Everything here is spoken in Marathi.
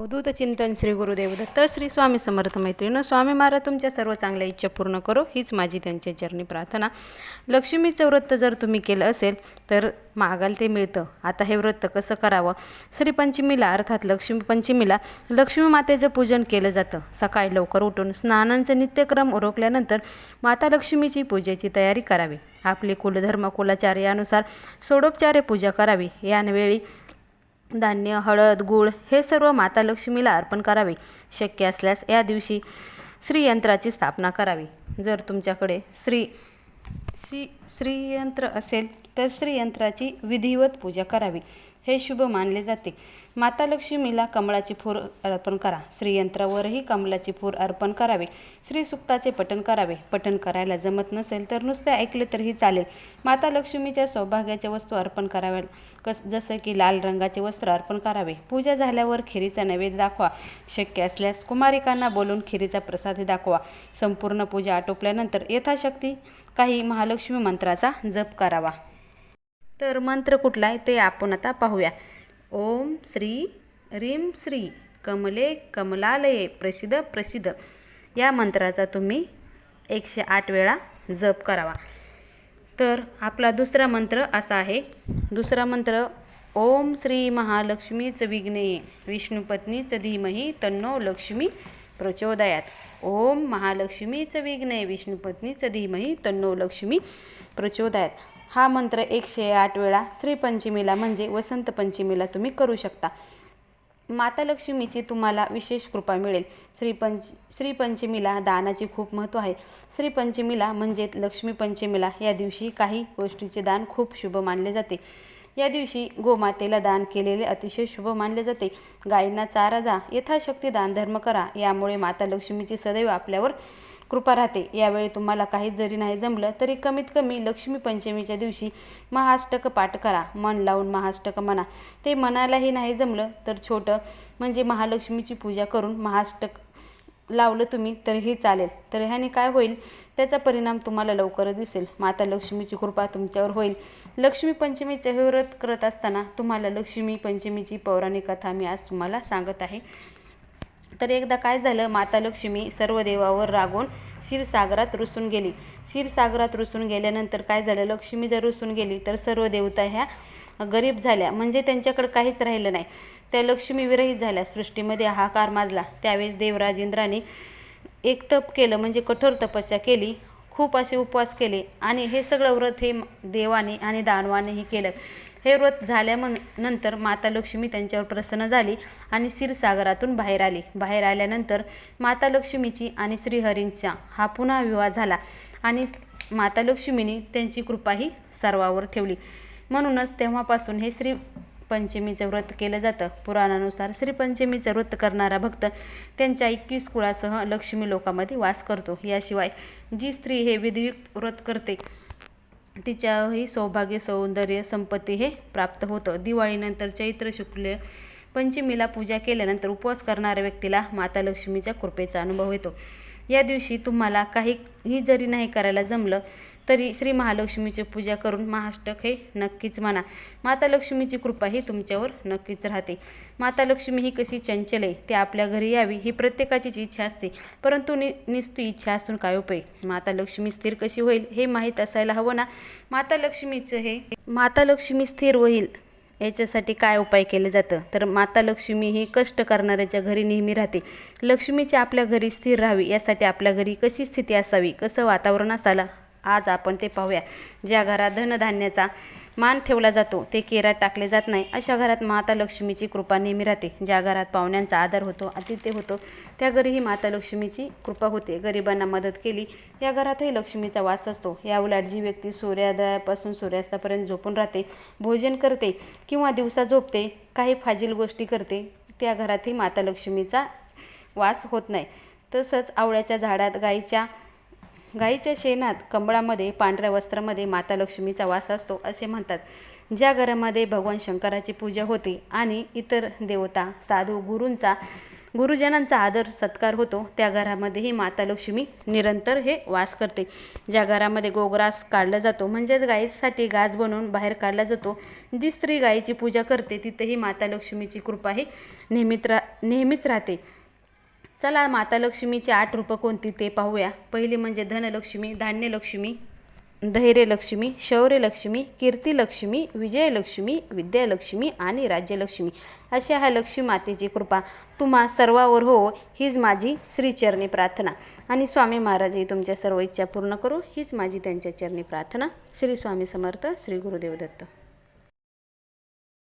अवधूत चिंतन श्री गुरुदेव दत्त श्री स्वामी समर्थ मैत्रिणी स्वामी महाराज तुमच्या सर्व चांगल्या इच्छा पूर्ण करो हीच माझी त्यांच्या चरणी प्रार्थना. लक्ष्मीचं व्रत जर तुम्ही केलं असेल तर मागाल ते मिळतं. आता हे व्रत कसं करावं? श्रीपंचमीला अर्थात लक्ष्मी पंचमीला लक्ष्मी मातेचं पूजन केलं जातं. सकाळी लवकर उठून स्नानांचं नित्यक्रम उरकल्यानंतर माता लक्ष्मीची पूजेची तयारी करावी. आपले कुलधर्म कुलाचार्यानुसार सोडोपचार्य सोडोपचारे पूजा करावी. यावेळी धान्य हळद गूळ हे सर्व माता लक्ष्मीला अर्पण करावे. शक्य असल्यास या दिवशी श्रीयंत्राची स्थापना करावी. जर तुमच्याकडे श्री श्री श्रीयंत्र असेल तर श्रीयंत्राची विधिवत पूजा करावी. हे शुभ मानले जाते. माता लक्ष्मीला कमळाची फूर अर्पण करा. श्रीयंत्रावरही कमळाची फूर अर्पण करावे. श्रीसुक्ताचे पठण करावे. पठण करायला जमत नसेल तर नुसते ऐकले तरीही चालेल. माता लक्ष्मीच्या सौभाग्याच्या वस्तू अर्पण कराव्या कस जसं की लाल रंगाचे वस्त्र अर्पण करावे. पूजा झाल्यावर खिरीचा नैवेद्य दाखवा. शक्य असल्यास कुमारिकांना बोलून खिरीचा प्रसाद दाखवा. संपूर्ण पूजा आटोपल्यानंतर यथाशक्ती काही महा महालक्ष्मी मंत्राचा जप करावा. तर मंत्र कुठला आहे ते आपण आता पाहूया. ओम श्री रीम श्री कमले कमलालये प्रसिद्ध प्रसिद्ध. या मंत्राचा तुम्ही एकशे आठ वेळा जप करावा. तर आपला दुसरा मंत्र असा आहे. दुसरा मंत्र ओम श्री महालक्ष्मीच विघ्ने विष्णुपत्नीच धीमही तन्नो लक्ष्मी. प्रचोदयात. ओम महालक्ष्मीच विघ्ने विष्णुपत्नीच धीमही तन्नो लक्ष्मी प्रचोदयात. हा मंत्र एकशे आठ वेळा श्रीपंचमीला म्हणजे वसंत पंचमीला तुम्ही करू शकता. माता लक्ष्मीची तुम्हाला विशेष कृपा मिळेल. श्रीपंच श्रीपंचमीला दानाचे खूप महत्त्व आहे. श्रीपंचमीला म्हणजे लक्ष्मीपंचमीला या दिवशी काही गोष्टीचे दान खूप शुभ मानले जाते. या दिवशी गोमातेला दान केलेले अतिशय शुभ मानले जाते. गायींना चारा जा यथाशक्ती दानधर्म करा यामुळे माता लक्ष्मीची सदैव आपल्यावर कृपा राहते. यावेळी तुम्हाला काही जरी नाही जमलं तरी कमीत कमी लक्ष्मी पंचमीच्या दिवशी महाष्टक पाठ करा. मन लावून महाष्टक म्हणा. ते मनालाही नाही जमलं तर छोटं म्हणजे महालक्ष्मीची पूजा करून महाष्टक लावलं तुम्ही तरीही चालेल. तर ह्याने काय होईल त्याचा परिणाम तुम्हाला लवकरच दिसेल. माता लक्ष्मीची कृपा तुमच्यावर होईल. लक्ष्मी पंचमीचे व्रत करत असताना तुम्हाला लक्ष्मी पंचमीची पौराणिक कथा मी आज तुम्हाला सांगत आहे. तर एकदा काय झालं माता लक्ष्मी सर्व देवावर रागून क्षीरसागरात रुसून गेली. क्षीरसागरात रुसून गेल्यानंतर काय झालं लक्ष्मी जर रुसून गेली तर सर्व देवता ह्या गरीब झाल्या म्हणजे त्यांच्याकडे काहीच राहिलं नाही. त्या लक्ष्मी विरहित झाल्या सृष्टीमध्ये हाकार माजला. त्यावेळेस देवराज इंद्राने एक तप केलं म्हणजे कठोर तपस्या केली खूप असे उपवास केले आणि हे सगळं व्रत हे देवाने आणि दानवानेही केलं. हे व्रत झाल्यामन नंतर माता लक्ष्मी त्यांच्यावर प्रसन्न झाली आणि क्षीरसागरातून बाहेर आली. बाहेर आल्यानंतर माता लक्ष्मीची आणि श्रीहरींचा हा पुन्हा विवाह झाला आणि माता लक्ष्मीने त्यांची कृपाही सर्वावर ठेवली. म्हणूनच तेव्हापासून हे श्री पंचमीचं व्रत केलं जातं. पुराणानुसार श्रीपंचमीचं व्रत करणारा भक्त त्यांच्या एकवीस कुळासह लक्ष्मी लोकामध्ये वास करतो. याशिवाय जी स्त्री हे विधियुक्त व्रत करते तिच्याही सौभाग्य सौंदर्य संपत्ती हे प्राप्त होतं. दिवाळीनंतर चैत्र शुक्ल पंचमीला पूजा केल्यानंतर उपवास करणाऱ्या व्यक्तीला माता लक्ष्मीच्या कृपेचा अनुभव येतो. या दिवशी तुम्हाला काहीही जरी नाही करायला जमलं तरी श्री महालक्ष्मीची पूजा करून महाष्टक हे नक्कीच म्हणा. माता लक्ष्मीची कृपा ही तुमच्यावर नक्कीच राहते. माता लक्ष्मी ही कशी चंचल आहे ते आपल्या घरी यावी ही प्रत्येकाचीच इच्छा असते. परंतु नि निस्तू इच्छा असून काय उपयोग माता लक्ष्मी स्थिर कशी होईल हे माहीत असायला हवं ना? माता लक्ष्मीचं हे माता लक्ष्मी स्थिर होईल याच्यासाठी काय उपाय केले जातं? तर माता लक्ष्मी ही कष्ट करणाऱ्याच्या घरी नेहमी राहते. लक्ष्मीची आपल्या घरी स्थिर राहावी यासाठी आपल्या घरी कशी स्थिती असावी? कसं वातावरण असायला? आज आपण ते पाहूया. ज्या घरात धनधान्याचा मान ठेवला जातो ते केरात टाकले जात नाही. अशा घरात माता लक्ष्मीची कृपा नेहमी राहते. ज्या घरात पाहुण्यांचा आदर होतो आतिथ्य होतो त्या घरीही माता लक्ष्मीची कृपा होते. गरिबांना मदत केली या घरातही लक्ष्मीचा वास असतो. या उलट जी व्यक्ती सूर्योदयापासून सूर्यास्तापर्यंत झोपून राहते भोजन करते किंवा दिवसा झोपते काही फाजील गोष्टी करते त्या घरातही माता लक्ष्मीचा वास होत नाही. तसंच आवळ्याच्या झाडात गाईच्या गाईच्या शेणात कंबळामध्ये पांढऱ्या वस्त्रामध्ये माता लक्ष्मीचा वास असतो असे म्हणतात. ज्या घरामध्ये भगवान शंकराची पूजा होते आणि इतर देवता साधू गुरूंचा गुरुजनांचा आदर सत्कार होतो त्या घरामध्येही माता लक्ष्मी निरंतर हे वास करते. ज्या घरामध्ये गोग्रास काढला जातो म्हणजेच गायीसाठी गाज बनवून बाहेर काढला जातो जी स्त्री गायीची पूजा करते तिथेही माता लक्ष्मीची कृपा ही नेहमीत रा नेहमीच राहते. चला माता लक्ष्मीचे आठ रूपं कोणती ते पाहूया. पहिली म्हणजे धनलक्ष्मी धान्यलक्ष्मी धैर्यलक्ष्मी शौर्यलक्ष्मी कीर्तीलक्ष्मी विजयलक्ष्मी विद्यालक्ष्मी आणि राज्यलक्ष्मी. अशा ह्या लक्ष्मी मातेची कृपा. तुम्हा सर्वावर हो हीच माझी श्रीचरणी प्रार्थना. आणि स्वामी महाराजही तुमच्या सर्व इच्छा पूर्ण करू हीच माझी त्यांच्या चरणी प्रार्थना. श्री स्वामी समर्थ श्री गुरुदेव दत्त.